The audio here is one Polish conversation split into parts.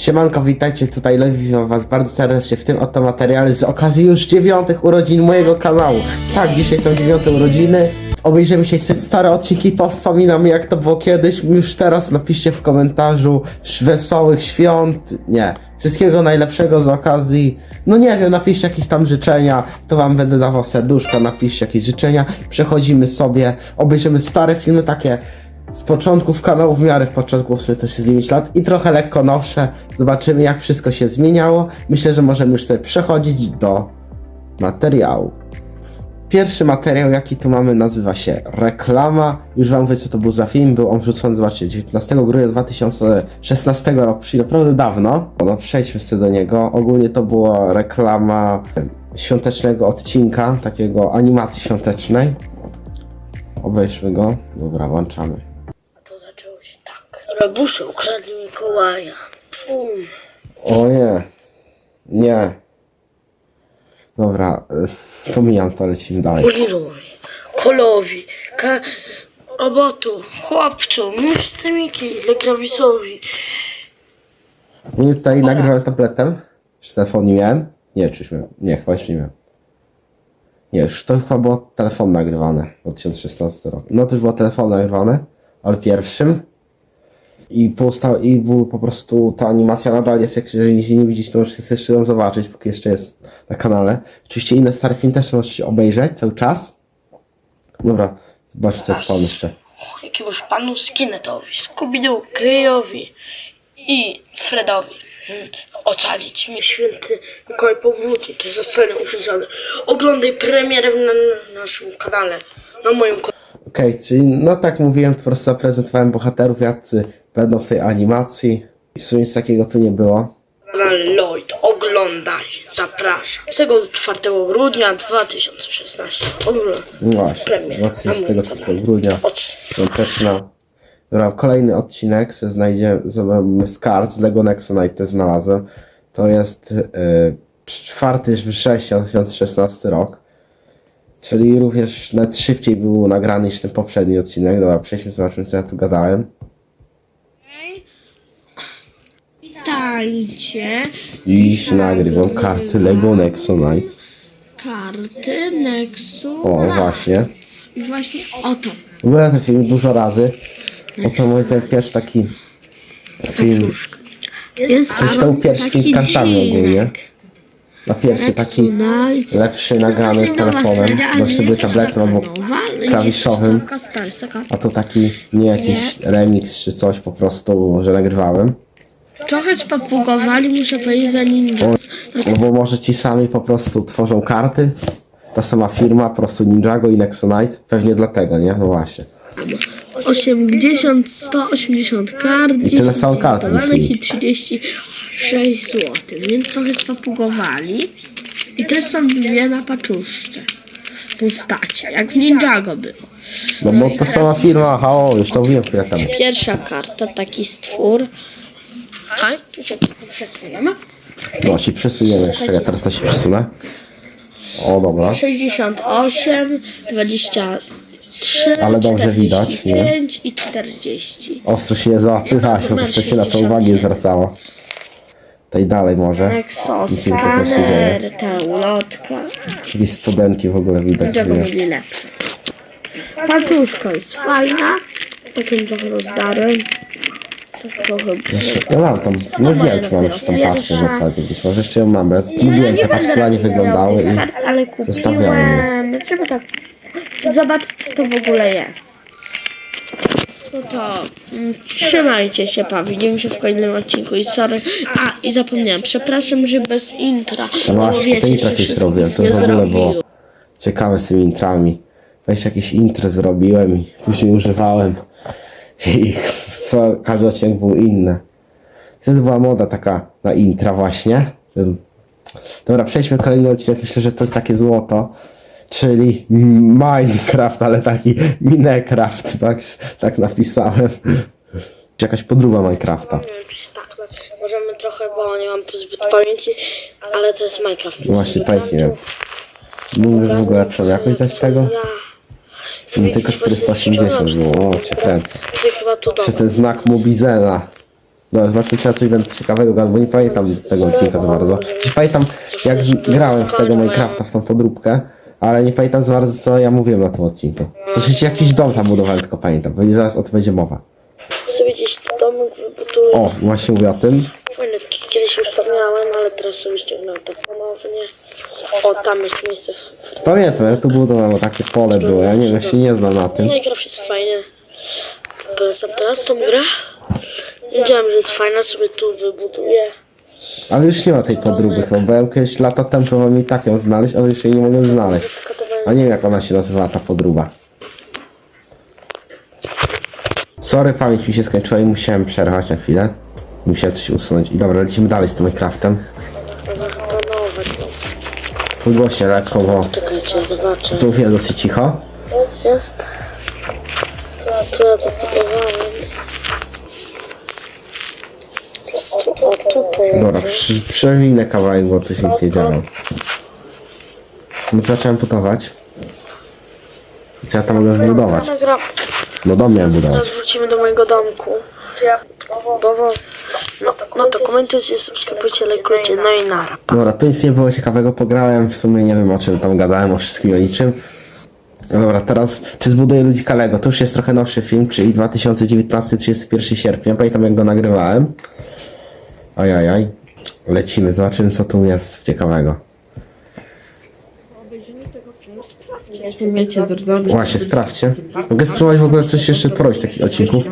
Siemanko, witajcie tutaj, witam was bardzo serdecznie w tym oto materiale z okazji już dziewiątych urodzin mojego kanału. Tak, dzisiaj są dziewiąte urodziny. Obejrzymy się stare odcinki, powspominamy jak to było kiedyś. Już teraz napiszcie w komentarzu wesołych świąt, nie, wszystkiego najlepszego z okazji. No nie wiem, napiszcie jakieś tam życzenia, to wam będę dawał serduszka, napiszcie jakieś życzenia. Przechodzimy sobie, obejrzymy stare filmy takie z początków kanału, w miarę w początku w sumie to się z 9 lat i trochę lekko nowsze. Zobaczymy jak wszystko się zmieniało. Myślę, że możemy już sobie przechodzić do materiału. Pierwszy materiał, jaki tu mamy, nazywa się Reklama. Już wam mówię, co to był za film. Był on wrzucony, zobaczcie, 19 grudnia 2016 roku, czyli naprawdę dawno. No, przejdźmy sobie do niego. Ogólnie to była reklama świątecznego odcinka, takiego animacji świątecznej. Obejrzmy go. Dobra, włączamy. Rabusze ukradli Mikołaja. Pum. O nie. Nie. Dobra, y, pomijam to, lecimy dalej. Olirowi, Kolowi, Ka... Robotu, Chłopcu, Mr. Miki, Legrawisowi. Nie tutaj nagrywałem tabletem. Czy telefon nie miałem? Nie, czyż miałem. Nie, chyba jeszcze nie miałem. Nie, już to chyba było telefon nagrywane. 2016 rok. No to już było telefon nagrywane, ale pierwszym. I, powstał, I był po prostu ta animacja nadal jest, jak jeżeli się nie widzieć, to możecie sobie jeszcze ją zobaczyć, póki jeszcze jest na kanale. Oczywiście inne stare filmy też możecie obejrzeć cały czas. Dobra, zobaczcie co jest pan jeszcze. Jakiemuś panu Skinetowi, Scooby-Doo, Kryjowi i Fredowi. Ocalić mnie święty Mikołaj powróci, czy zostanie uwięziony. Oglądaj premierę na, na naszym kanale, na moim kanale. Okej, czyli no tak mówiłem, po prostu zaprezentowałem bohaterów, jacy będą w tej animacji. I w sumie nic takiego tu nie było. Kanal Lloyd, oglądaj, zapraszam. 24 grudnia 2016. Oglądaj. No właśnie, Premier na moim 24 kanale. grudnia, Od... świąteczna. Dobra, kolejny odcinek, se znajdziemy, zobaczymy z kart, z Lego Nexonite znalazłem. To jest yy, 4 września 2016 rok. Czyli również nawet szybciej był nagrany niż ten poprzedni odcinek. Dobra, przejdźmy, zobaczymy co ja tu gadałem. Witajcie. Dziś nagrywam karty Lego Nexonite. Karty Nexu. O, właśnie. I właśnie oto. Byłem ten film dużo razy. Oto moim zdaniem pierwszy taki film. Jest Coś to był pierwszy film z kartami ogólnie. A pierwszy taki lepszy nagrany telefonem, bo jeszcze były tablety albo klawiszowym. A to taki nie jakiś remix czy coś po prostu, że nagrywałem. Trochę spapugowali, muszę powiedzieć, za ninja. No bo może ci sami po prostu tworzą karty. Ta sama firma, po prostu Ninjago i Nexonite. Pewnie dlatego, nie? No właśnie. 80, 180 kart, I tyle są kart zmontowanych musi. i 36 zł, więc trochę spapugowali. I też są dwie na paczuszce. Postacie, jak w Ninjago było. No bo ta sama firma, aha, o, już to mówiłem chwilę temu. Pierwsza karta, taki stwór. Tak, tu się przesuniemy. No się przesuniemy jeszcze, ja teraz to się przesunę. O, dobra. 68, 23, Ale dobrze widać, nie? 45 i 40. Ostro się nie załapywałaś, po prostu się na to uwagę nie zwracało. Tutaj dalej może. Nic takiego się dzieje. skaner, ta ulotka. Jakieś spodenki w ogóle widać. Będziemy Nie? mieli lepsze. Paczuszka jest fajna. Takim trochę rozdarem. Trochę... Ja mam tam, no wiem czy mam jeszcze tą paczkę w zasadzie gdzieś, może jeszcze ją mam, ja lubiłem te paczki, ładnie wyglądały i Ale zostawiałem kupiłem, żeby tak zobaczyć co to w ogóle jest. No to mm, trzymajcie się, Widzimy się w kolejnym odcinku i sorry. A, i zapomniałem, przepraszam, że bez intra. No bo właśnie, wiecie, intro że jakieś wszystko robiłem, to nie w ogóle było zrobiłem. ciekawe z tymi intrami. Weź jakieś intro zrobiłem i później używałem i co, każdy odcinek był inny. Wtedy była moda taka na intra właśnie. Dobra, przejdźmy kolejny odcinek, myślę, że to jest takie złoto. Czyli Minecraft, ale taki Minecraft, tak, tak napisałem. Jakaś podróba Minecrafta. Tak na... Możemy trochę, bo nie mam zbyt pamięci, ale to jest Minecraft. Właśnie, też nie wiem. tu- Mógłbyś w ogóle lepszą jakość dać tego? No, tylko 480 było, o cię kręcę. Chyba Jeszcze dam. ten znak Mobizena. No, zobaczmy, czy ja coś będę ciekawego gadał, bo nie pamiętam tego odcinka za bardzo. Dziś pamiętam, jak z, grałem w tego Minecrafta, w tą podróbkę, ale nie pamiętam za bardzo, co ja mówiłem na tym odcinku. Słyszycie, jakiś dom tam budowałem, tylko pamiętam, bo zaraz o tym będzie mowa. Sobie gdzieś domek wybuduję. O, właśnie mówię o tym. Fajne, kiedyś już tam miałem, ale teraz sobie ściągnąłem to ponownie. O, tam jest miejsce. Pamiętam, ja tu budowałem, takie pole było, ja nie wiem, ja się nie znam na tym. Minecraft jest fajny. Polecam teraz tą grę. Wiedziałem, że jest fajna, sobie tu wybuduję. Ale już nie ma tej podróby chyba, bo ja kiedyś lata temu próbowałem i tak ją znaleźć, ale już jej nie mogę znaleźć. A nie wiem jak ona się nazywała ta podróba. Sorry, pamięć mi się skończyła i musiałem przerwać na chwilę. Musiałem coś usunąć. I dobra, lecimy dalej z tym Minecraftem. Podgłośnie lekko, bo Czekajcie, zobaczę. tu mówiłem dosyć cicho. Jest. Tu, tu ja zabudowałem. Tu, o, tu. Dobra, przy, przewinę kawałek, bo tu się nic nie działo. No zacząłem budować. I co ja tam mogę budować? Nagram. No dom miałem budować. Teraz wrócimy do mojego domku. Budował. No, no to komentujcie, subskrybujcie, lajkujcie, no i nara. Dobra, tu nic nie było ciekawego, pograłem, w sumie nie wiem o czym tam gadałem, o wszystkim o niczym. No Dobra, teraz czy zbuduję ludzika Lego? To już jest trochę nowszy film, czyli 2019, 31 sierpnia, pamiętam jak go nagrywałem. Ajajaj, lecimy, zobaczymy co tu jest ciekawego. Wiecie, zrobić Właśnie, sprawdźcie. Mogę spróbować w ogóle coś jeszcze porobić takich odcinków.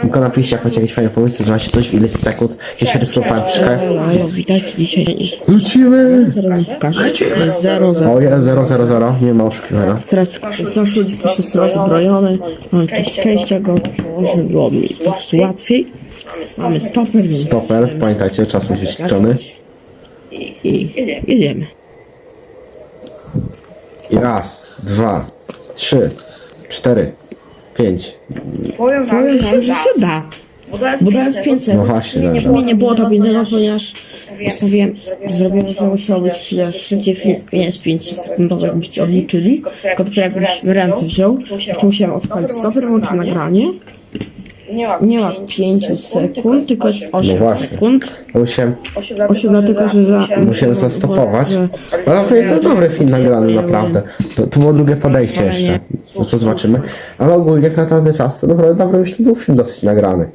Tylko napiszcie jak macie jakieś fajne pomysły, że macie coś w ileś sekund. Ja się rysowałem troszkę. Halo, witajcie dzisiaj. Lecimy! Teraz wam pokażę. Jest 0, 0. O, jest 000, nie ma oszukiwania. Teraz jest nasz ludzik już jest rozbrojony. Mam tu szczęścia go, może było mi po prostu łatwiej. Mamy stoper, więc Stoper, pamiętajcie, czas musi być liczony. i jedziemy. I raz, dwa, trzy, cztery, pięć. Powiem wam, że się da. Budowałem w 500. No właśnie, Nie, dobra. mi nie było to widzenia, ponieważ ustawiłem, zrobiłem, że musiało być chwilę szybciej, nie jest 5 sekundowe, jakbyście odliczyli. Tylko dopiero jakbyś ręce wziął, jeszcze musiałem odpalić stoper, włączyć nagranie. Nie ma 5 sekund, tylko jest 8 No właśnie. sekund. Musiałem, 8 dlatego, że za... musiałem zastopować. że- Ale naprawdę to dobry film nagrany, naprawdę. To, to było drugie podejście jeszcze. No co zobaczymy. Ale ogólnie jak na tamten czas, to naprawdę dobry myślę, był film dosyć nagrany.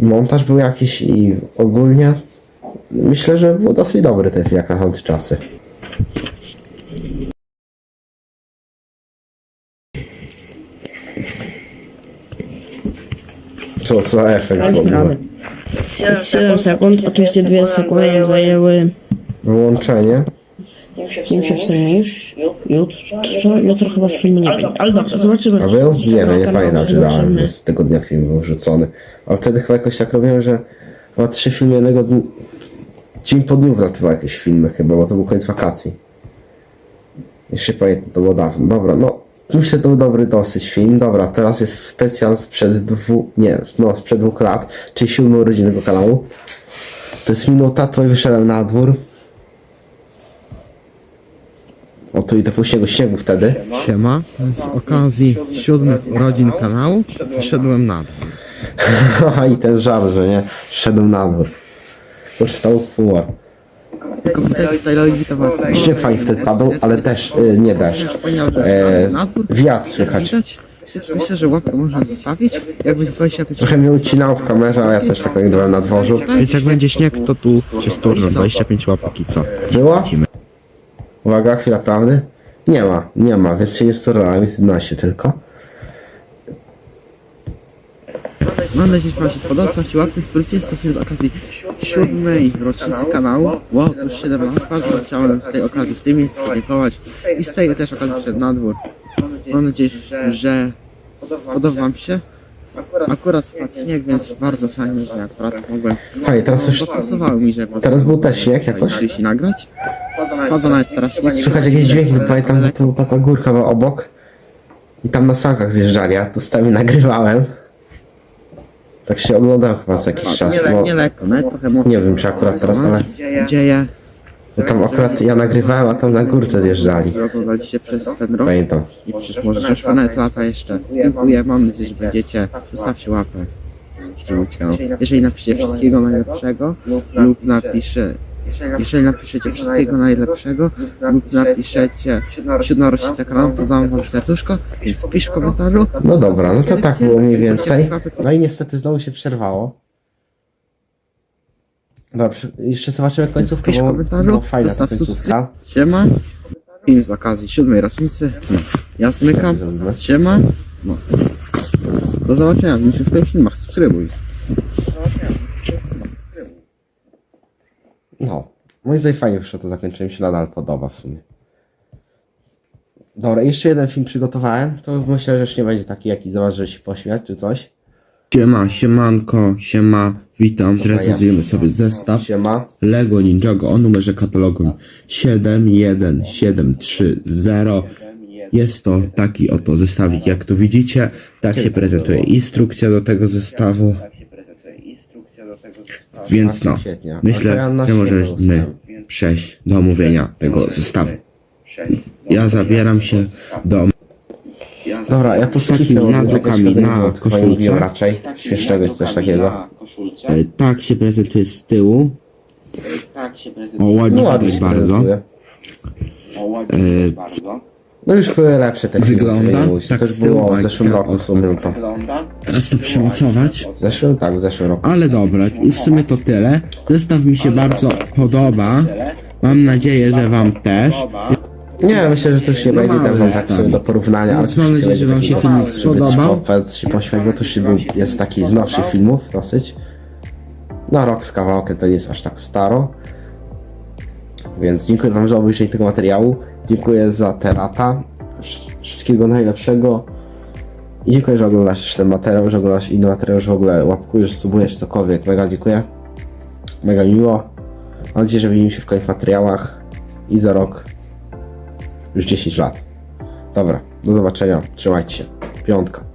Montaż był jakiś i ogólnie myślę, że był dosyć dobry ten film jak na tamte czasy. Co, co za efekt w Daliśmy ogóle. radę. Jest 7 sekund, oczywiście 2 sekundy nam zajęły. Wyłączenie. Nim się już, jutro, jutro chyba filmu nie będzie. Ale dobra, zobaczymy. A był? Nie wiem, nie pamiętam, czy dałem. zobaczymy. Jest tego dnia film był wrzucony. A wtedy chyba jakoś tak robiłem, że chyba trzy filmy jednego dnia. Dzień po dniu wlatywały jakieś filmy chyba, bo to był koniec wakacji. Jeszcze pamiętam, to było dawno. Dobra, no. Myślę, że to był dobry dosyć film. Dobra, teraz jest specjal sprzed dwóch, nie, no sprzed dwóch lat, czyli siódmy urodziny tego kanału. To jest minuta, to i wyszedłem na dwór. O, tu i to śniegu, śniegu wtedy. Siema, z okazji siódmych urodzin kanału wyszedłem na dwór. I ten żart, że nie, szedłem na dwór. Poczytał humor. Tylko widać tutaj wtedy padł, ale też y, nie deszcz. E, wiatr słychać. widać, więc myślę, że łapkę można zostawić. Jak będzie 25 Trochę mnie ucinało w kamerze, ale ja też tak nagrywałem na dworzu. Więc jak będzie śnieg, to tu się sturno 25 łapek i co? Było? Uwaga, chwila prawdy. Nie ma, nie ma, więc się nie sturlałem, jest 11 tylko. Mam nadzieję, że wam się spodoba. Zostawcie łapkę, to film z okazji siódmej rocznicy kanału. Wow, to już 7 lat. Bardzo chciałem z tej okazji w tym miejscu podziękować. I z tej też okazji przed na dwór. Mam nadzieję, że podoba wam się. Akurat spadł śnieg, więc bardzo fajnie, że akurat mogłem Fajnie, teraz już, Pasowało mi, że teraz był też śnieg jakoś. jeśli nagrać. Pada nawet teraz śnieg. Słychać jakieś dźwięki, to pamiętam, że tu taka górka była obok. I tam na sankach zjeżdżali, ja tu z tymi nagrywałem. Tak się oglądałem chyba co jakiś czas, Nie, le, bo nie lekko, nawet trochę mocno. nie wiem czy akurat teraz, ale Dzieje, bo tam akurat ja nagrywałem, a tam na górce zjeżdżali. oglądaliście przez ten rok. Pamiętam. I przecież może też nawet lata jeszcze. Dziękuję, mam nadzieję, że będziecie. Zostawcie łapę. subskrybujcie kanał. Jeżeli napiszecie wszystkiego najlepszego lub napisze jeżeli napiszecie wszystkiego najlepszego lub napiszecie siódma rocznica kanału, to dam wam serduszko, więc pisz w komentarzu. No dobra, no to tak było mniej więcej. No i niestety znowu się przerwało. Dobrze, jeszcze zobaczymy końcówkę, Pisz w bo, komentarzu, bo fajna ta zostaw końcówka. Siema. Film z okazji siódmej rocznicy. No. Ja zmykam. Siema. No. Do zobaczenia. W kolejnych filmach. Subskrybuj. No, moim zdaniem fajnie wyszło to zakończenie, mi się nadal podoba w sumie. Dobra, jeszcze jeden film przygotowałem, to myślę, że już nie będzie taki, jaki zobacz, że się pośmiać czy coś. Siema, siemanko, siema, witam, zrecenzujemy sobie zestaw Siema. Lego Ninjago o numerze katalogu 71730 Jest to taki oto zestawik, jak tu widzicie, tak się prezentuje instrukcja do tego zestawu Więc no, myślę, że możemy przejść do omówienia tego zestawu Ja zabieram się do Dobra, ja tu Z takimi nadzokami na koszulce. raczej. Śmiesznego jest coś takiego. e, Tak się prezentuje z tyłu O, ładnie No ładnie widać się bardzo prezentuje. E, No już były lepsze te filmy, Wygląda co nie mówić. tak To już z tyłu, było w zeszłym roku w sumie to. Teraz to przymocować W zeszłym, tak, w zeszłym roku. Ale dobra, i w sumie to tyle. Zestaw mi się bardzo podoba. Mam nadzieję, że wam też. Nie, myślę, że to nie No będzie tam tak do porównania, Więc mam nadzieję, że wam się filmik spodobał. Się pośmiać, bo to się był, jest taki z nowszych filmów dosyć. No rok z kawałkiem to nie jest aż tak staro. Więc dziękuję wam za obejrzenie tego materiału. Dziękuję za te lata. Wszystkiego najlepszego. I dziękuję, że oglądasz ten materiał, że oglądasz inny materiał, że w ogóle łapkujesz, subujesz cokolwiek. Mega dziękuję. Mega miło. Mam nadzieję, że widzimy się w kolejnych materiałach. I za rok już 10 lat. Dobra, do zobaczenia. Trzymajcie się. Piątka.